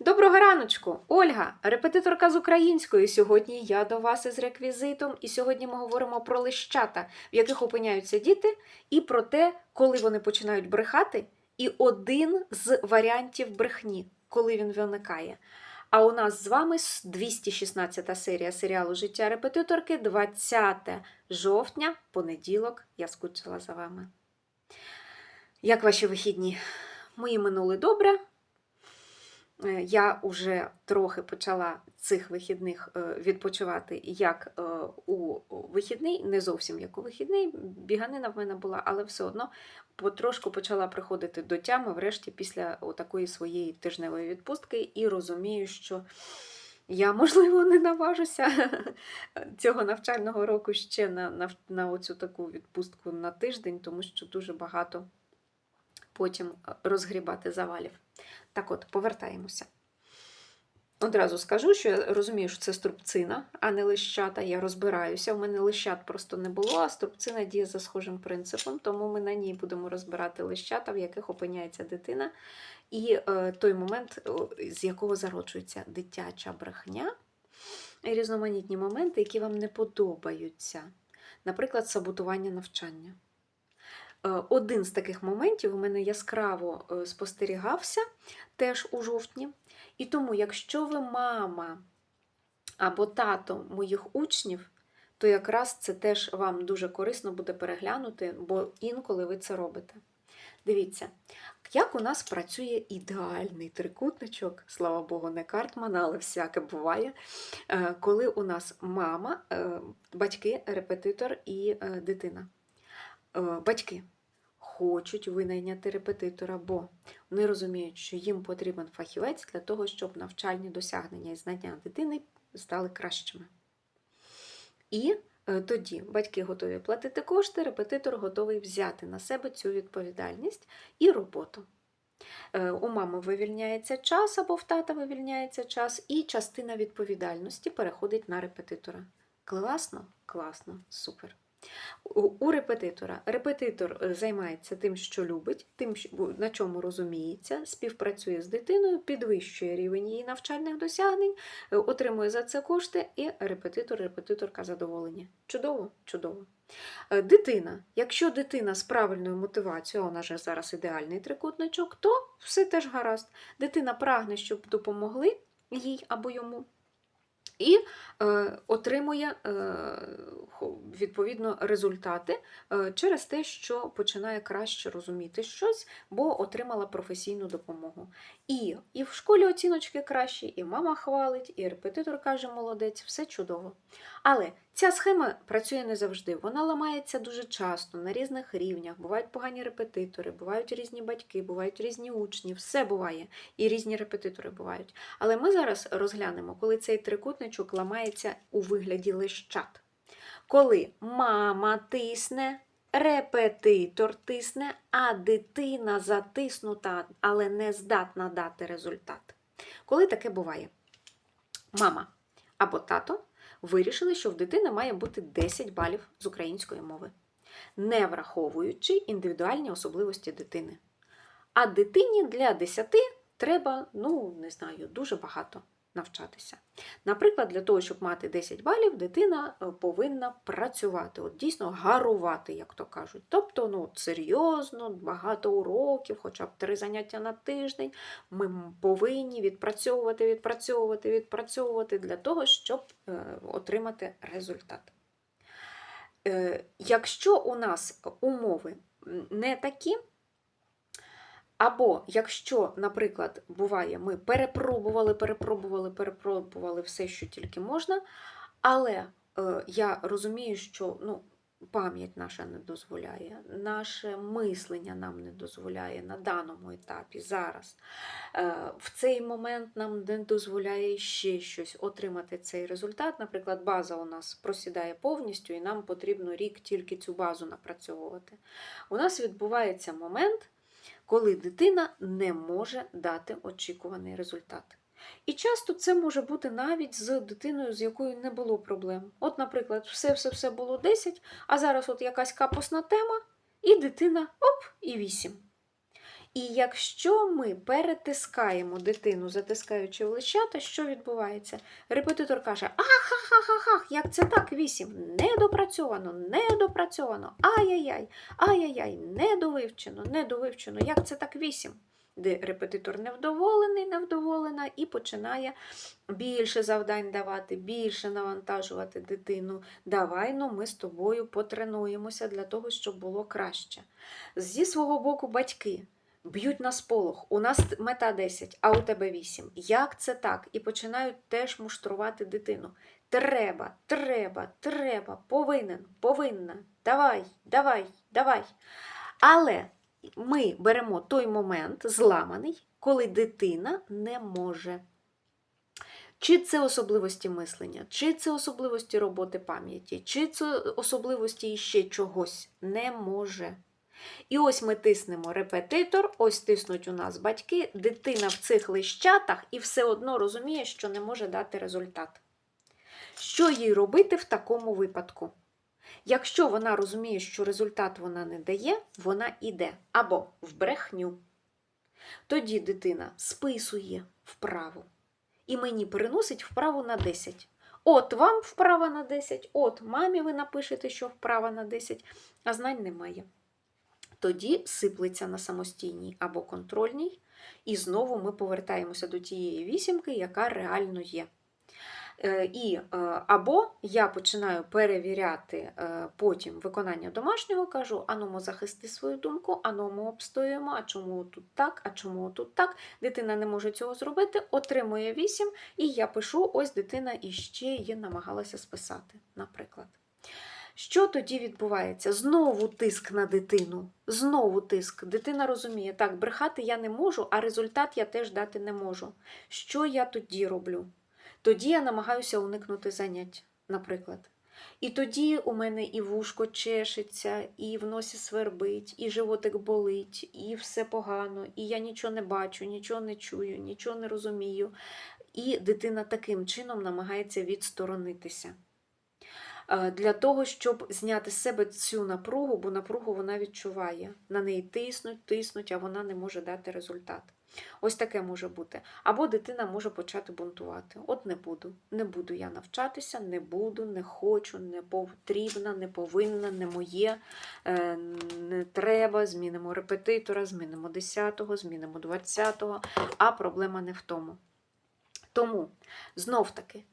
Доброго раночку! Ольга, репетиторка з української. Сьогодні я до вас із реквізитом, і сьогодні ми говоримо про лищата, в яких опиняються діти, і про те, коли вони починають брехати, і один з варіантів брехні, коли він виникає. А у нас з вами 216 серія серіалу Життя репетиторки, 20 жовтня, понеділок. Я скучила за вами. Як ваші вихідні? Мої минули добре. Е, Я вже трохи почала цих вихідних е, відпочивати як е, у вихідний, не зовсім як у вихідний. Біганина в мене була, але все одно потрошку почала приходити до тями, врешті, після такої своєї тижневої відпустки, і розумію, що я, можливо, не наважуся цього навчального року ще на, на, на оцю таку відпустку на тиждень, тому що дуже багато потім розгрібати завалів. Так от, повертаємося. Одразу скажу, що я розумію, що це струбцина, а не лищата. Я розбираюся. У мене лищат просто не було, а струбцина діє за схожим принципом, тому ми на ній будемо розбирати лищата, в яких опиняється дитина, і е, той момент, з якого зароджується дитяча брехня, і різноманітні моменти, які вам не подобаються. Наприклад, саботування навчання. Е, Один з таких моментів у мене яскраво е, спостерігався теж у жовтні. І тому, якщо ви мама або тато моїх учнів, то якраз це теж вам дуже корисно буде переглянути, бо інколи ви це робите. Дивіться, як у нас працює ідеальний трикутничок, слава Богу, не Картман, але всяке буває, е, коли у нас мама, батьки, репетитор і дитина. Е, Батьки хочуть винайняти репетитора, бо вони розуміють, що їм потрібен фахівець для того, щоб навчальні досягнення і знання дитини стали кращими. І е, тоді батьки готові платити кошти, репетитор готовий взяти на себе цю відповідальність і роботу. Е, У мами вивільняється час або в тата вивільняється час, і частина відповідальності переходить на репетитора. Класно? Класно, супер. У, репетитора. Репетитор е, займається тим, що любить, тим, на чому розуміється, співпрацює з дитиною, підвищує рівень її навчальних досягнень, е, отримує за це кошти, і репетитор, репетиторка задоволені. Чудово, чудово. Е, Дитина. Якщо дитина з правильною мотивацією, а вона ж зараз ідеальний трикутничок, то все теж гаразд. Дитина прагне, щоб допомогли їй або йому. І е, отримує е, відповідно результати е, через те, що починає краще розуміти щось, бо отримала професійну допомогу. І, і в школі оціночки кращі, і мама хвалить, і репетитор каже молодець, все чудово. Але ця схема працює не завжди. Вона ламається дуже часто на різних рівнях. Бувають погані репетитори, бувають різні батьки, бувають різні учні, все буває, і різні репетитори бувають. Але ми зараз розглянемо, коли цей трикутничок ламається у вигляді лищат. Коли мама тисне, репетитор тисне, а дитина затиснута, але не здатна дати результат. Коли таке буває? Мама або тато вирішили, що в дитини має бути 10 балів з української мови, не враховуючи індивідуальні особливості дитини. А дитині для 10 треба, ну, не знаю, дуже багато навчатися. Наприклад, для того, щоб мати 10 балів, дитина е, повинна працювати, от дійсно гарувати, як то кажуть. Тобто, ну, серйозно, багато уроків, хоча б три заняття на тиждень. Ми повинні відпрацьовувати, відпрацьовувати, відпрацьовувати для того, щоб е, отримати результат. Е, якщо у нас умови не такі, або якщо, наприклад, буває, ми перепробували, перепробували, перепробували все, що тільки можна, але е, я розумію, що ну, пам'ять наша не дозволяє, наше мислення нам не дозволяє на даному етапі зараз. Е, в цей момент нам не дозволяє ще щось отримати цей результат. Наприклад, база у нас просідає повністю, і нам потрібно рік тільки цю базу напрацьовувати. У нас відбувається момент коли дитина не може дати очікуваний результат. І часто це може бути навіть з дитиною, з якою не було проблем. От, наприклад, все-все-все було 10, а зараз от якась капосна тема, і дитина оп, і 8. І якщо ми перетискаємо дитину, затискаючи в лищата, що відбувається? Репетитор каже: Ах-ха-ха-ха-ха, як це так, вісім? Недопрацьовано, недопрацьовано, ай-яй-яй, ай-яй-яй, недовивчено, недовивчено, як це так вісім? Де репетитор невдоволений, невдоволена і починає більше завдань давати, більше навантажувати дитину. Давай ну, ми з тобою потренуємося для того, щоб було краще. Зі свого боку, батьки б'ють на сполох. У нас мета 10, а у тебе 8. Як це так? І починають теж муштрувати дитину. Треба, треба, треба, повинен, повинна. Давай, давай, давай. Але ми беремо той момент зламаний, коли дитина не може. Чи це особливості мислення, чи це особливості роботи пам'яті, чи це особливості іще чогось не може. І ось ми тиснемо репетитор, ось тиснуть у нас батьки, дитина в цих лищатах і все одно розуміє, що не може дати результат. Що їй робити в такому випадку? Якщо вона розуміє, що результат вона не дає, вона йде або в брехню. Тоді дитина списує вправу і мені переносить вправу на 10. От вам вправа на 10, от мамі ви напишете, що вправа на 10, а знань немає. Тоді сиплеться на самостійній або контрольній, і знову ми повертаємося до тієї вісімки, яка реально є. Е, І е, або я починаю перевіряти е, потім виконання домашнього, кажу, аному захисти свою думку, аному обстоюємо, а чому тут так, а чому тут так. Дитина не може цього зробити, отримує 8, і я пишу: ось дитина іще її намагалася списати, наприклад. Що тоді відбувається? Знову тиск на дитину. Знову тиск. Дитина розуміє, так, брехати я не можу, а результат я теж дати не можу. Що я тоді роблю? Тоді я намагаюся уникнути занять, наприклад. І тоді у мене і вушко чешеться, і в носі свербить, і животик болить, і все погано, і я нічого не бачу, нічого не чую, нічого не розумію. І дитина таким чином намагається відсторонитися. Е, Для того, щоб зняти з себе цю напругу, бо напругу вона відчуває. На неї тиснуть, тиснуть, а вона не може дати результат. Ось таке може бути. Або дитина може почати бунтувати. От не буду. Не буду я навчатися, не буду, не хочу, не потрібна, не повинна, не моє, е, не треба. Змінимо репетитора, змінимо 10-го, змінимо 20-го, а проблема не в тому. Тому, знов таки,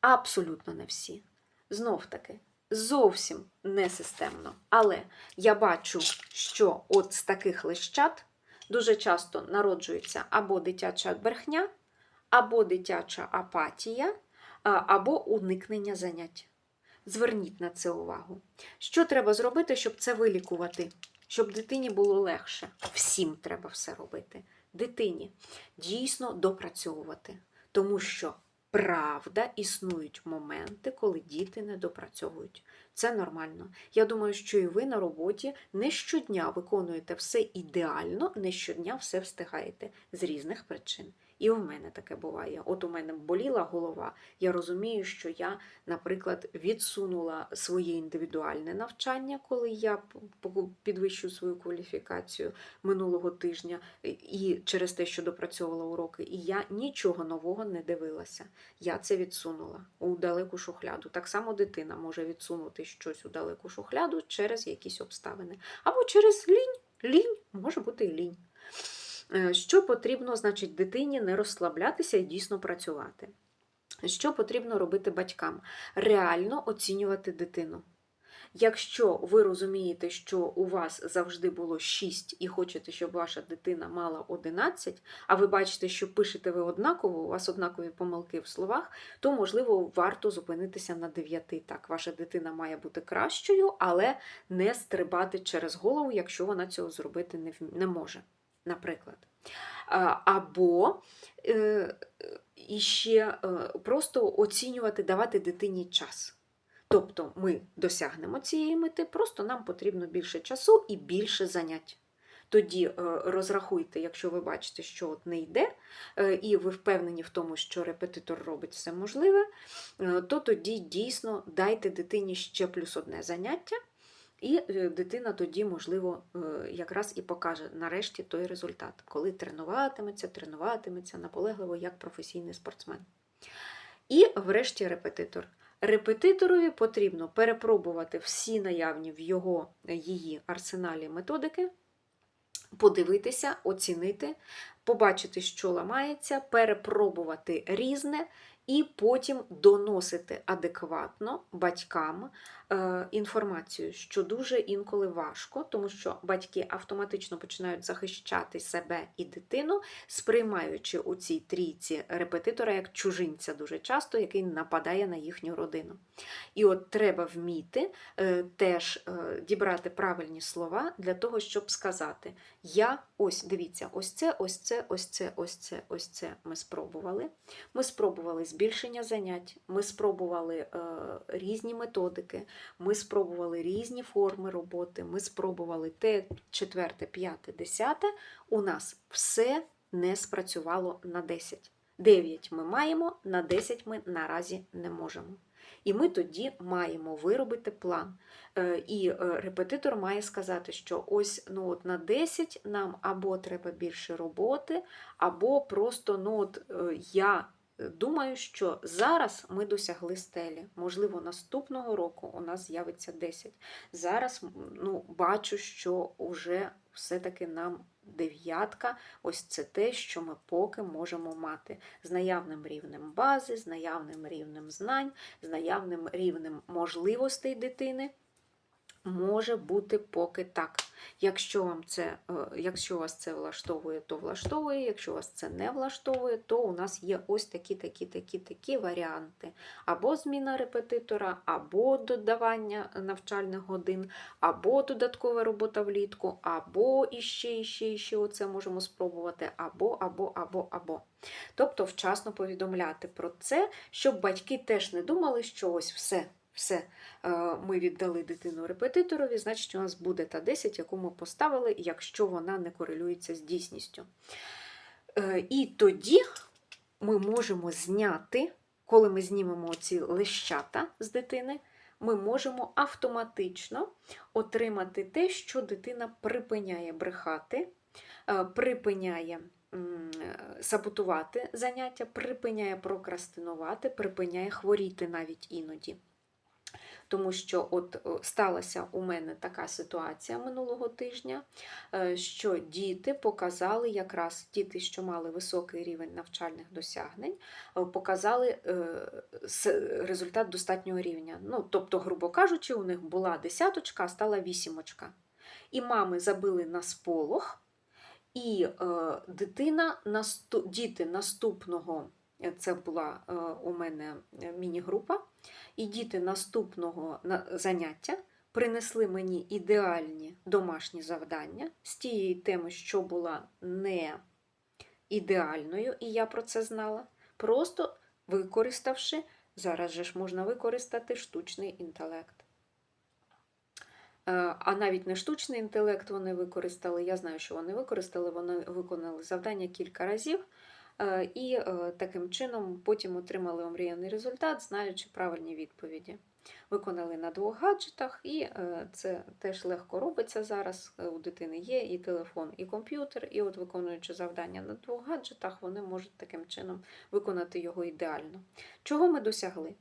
абсолютно не всі. Знов таки, зовсім не системно. Але я бачу, що от з таких лищат дуже часто народжується або дитяча брехня, або дитяча апатія, або уникнення занять. Зверніть на це увагу. Що треба зробити, щоб це вилікувати? Щоб дитині було легше. Всім треба все робити. Дитині дійсно допрацьовувати. Тому що правда існують моменти, коли діти не допрацьовують. Це нормально. Я думаю, що і ви на роботі не щодня виконуєте все ідеально, не щодня все встигаєте з різних причин. І в мене таке буває. От у мене боліла голова. Я розумію, що я, наприклад, відсунула своє індивідуальне навчання, коли я підвищую свою кваліфікацію минулого тижня, і через те, що допрацьовувала уроки, і я нічого нового не дивилася. Я це відсунула у далеку шухляду. Так само дитина може відсунути щось у далеку шухляду через якісь обставини. Або через лінь. Лінь може бути і лінь. Е, Що потрібно, значить, дитині не розслаблятися і дійсно працювати. Що потрібно робити батькам? Реально оцінювати дитину. Якщо ви розумієте, що у вас завжди було 6 і хочете, щоб ваша дитина мала 11, а ви бачите, що пишете ви однаково, у вас однакові помилки в словах, то, можливо, варто зупинитися на 9. Так, ваша дитина має бути кращою, але не стрибати через голову, якщо вона цього зробити не може, наприклад. Або е, іще е, просто оцінювати, давати дитині час. Тобто ми досягнемо цієї мети, просто нам потрібно більше часу і більше занять. Тоді е, розрахуйте, якщо ви бачите, що от не йде, і ви впевнені в тому, що репетитор робить все можливе, то тоді дійсно дайте дитині ще плюс одне заняття. І е, дитина тоді, можливо, е, якраз і покаже нарешті той результат, коли тренуватиметься, тренуватиметься наполегливо як професійний спортсмен. І врешті репетитор. Репетиторові потрібно перепробувати всі наявні в його її арсеналі методики, подивитися, оцінити, побачити, що ламається, перепробувати різне, і потім доносити адекватно батькам е, інформацію, що дуже інколи важко, тому що батьки автоматично починають захищати себе і дитину, сприймаючи у цій трійці репетитора як чужинця дуже часто, який нападає на їхню родину. І от треба вміти е, теж е, дібрати правильні слова для того, щоб сказати: Я ось дивіться, ось це, ось це, ось це, ось це, ось це ми спробували. Ми спробували збільшення занять, ми спробували е, різні методики, ми спробували різні форми роботи, ми спробували те, четверте, п'яте, десяте. У нас все не спрацювало на 10. 9 ми маємо, на 10 ми наразі не можемо. І ми тоді маємо виробити план. Е, І е, репетитор має сказати, що ось ну от на 10 нам або треба більше роботи, або просто ну от я думаю, що зараз ми досягли стелі. Можливо, наступного року у нас з'явиться 10. Зараз ну, бачу, що вже все-таки нам дев'ятка, ось це те, що ми поки можемо мати з наявним рівнем бази, з наявним рівнем знань, з наявним рівнем можливостей дитини. Може бути поки так. Якщо вам це, е, якщо вас це влаштовує, то влаштовує. Якщо вас це не влаштовує, то у нас є ось такі, такі, такі, такі варіанти. Або зміна репетитора, або додавання навчальних годин, або додаткова робота влітку, або іще, іще, іще оце можемо спробувати, або, або, або, або. Тобто вчасно повідомляти про це, щоб батьки теж не думали, що ось все. Все, е, ми віддали дитину репетиторові, значить, у нас буде та 10, яку ми поставили, якщо вона не корелюється з дійсністю. Е, І тоді ми можемо зняти, коли ми знімемо ці лещата з дитини, ми можемо автоматично отримати те, що дитина припиняє брехати, е, припиняє саботувати заняття, припиняє прокрастинувати, припиняє хворіти навіть іноді. Тому що от сталася у мене така ситуація минулого тижня, е, що діти показали, якраз діти, що мали високий рівень навчальних досягнень, е, показали е, результат достатнього рівня. Ну, тобто, грубо кажучи, у них була десяточка, а стала вісімочка. І мами забили на сполох, і е, дитина, діти наступного, це була е, у мене міні-група, і діти наступного заняття принесли мені ідеальні домашні завдання з тієї теми, що була не ідеальною, і я про це знала, просто використавши, зараз же ж можна використати штучний інтелект. Е, А навіть не штучний інтелект вони використали. Я знаю, що вони використали, вони виконали завдання кілька разів. Е, І е, таким чином потім отримали омріяний результат, знаючи правильні відповіді. Виконали на двох гаджетах, і е, це теж легко робиться зараз. У дитини є і телефон, і комп'ютер, і от виконуючи завдання на двох гаджетах, вони можуть таким чином виконати його ідеально. Чого ми досягли?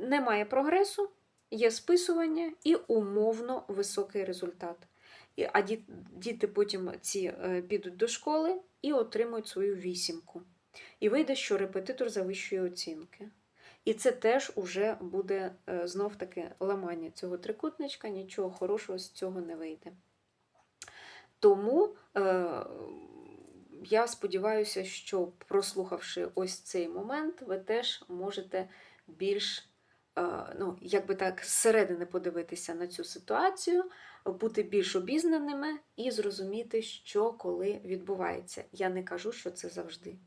Немає прогресу, є списування і умовно високий результат. А ді- діти потім ці е, підуть до школи і отримують свою вісімку. І вийде, що репетитор завищує оцінки. І це теж уже буде е, знов таки ламання цього трикутничка, нічого хорошого з цього не вийде. Тому е, я сподіваюся, що прослухавши ось цей момент, ви теж можете більш, ну, як так, зсередини подивитися на цю ситуацію, бути більш обізнаними і зрозуміти, що коли відбувається. Я не кажу, що це завжди.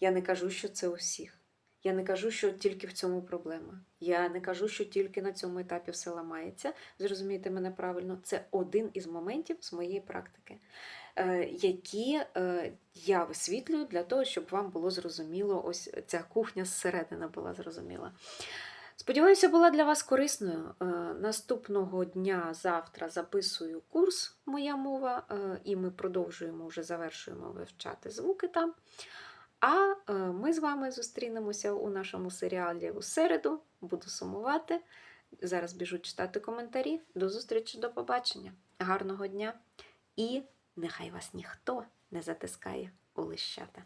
Я не кажу, що це у всіх. Я не кажу, що тільки в цьому проблема. Я не кажу, що тільки на цьому етапі все ламається. Зрозумійте мене правильно, це один із моментів з моєї практики, е, які е, я висвітлюю для того, щоб вам було зрозуміло, ось ця кухня зсередини була зрозуміла. Сподіваюся, була для вас корисною. Е, Наступного дня завтра записую курс Моя мова, е, і ми продовжуємо вже завершуємо вивчати звуки там. А е, ми з вами зустрінемося у нашому серіалі у середу. Буду сумувати. Зараз біжу читати коментарі. До зустрічі, до побачення. Гарного дня! І нехай вас ніхто не затискає у лищата.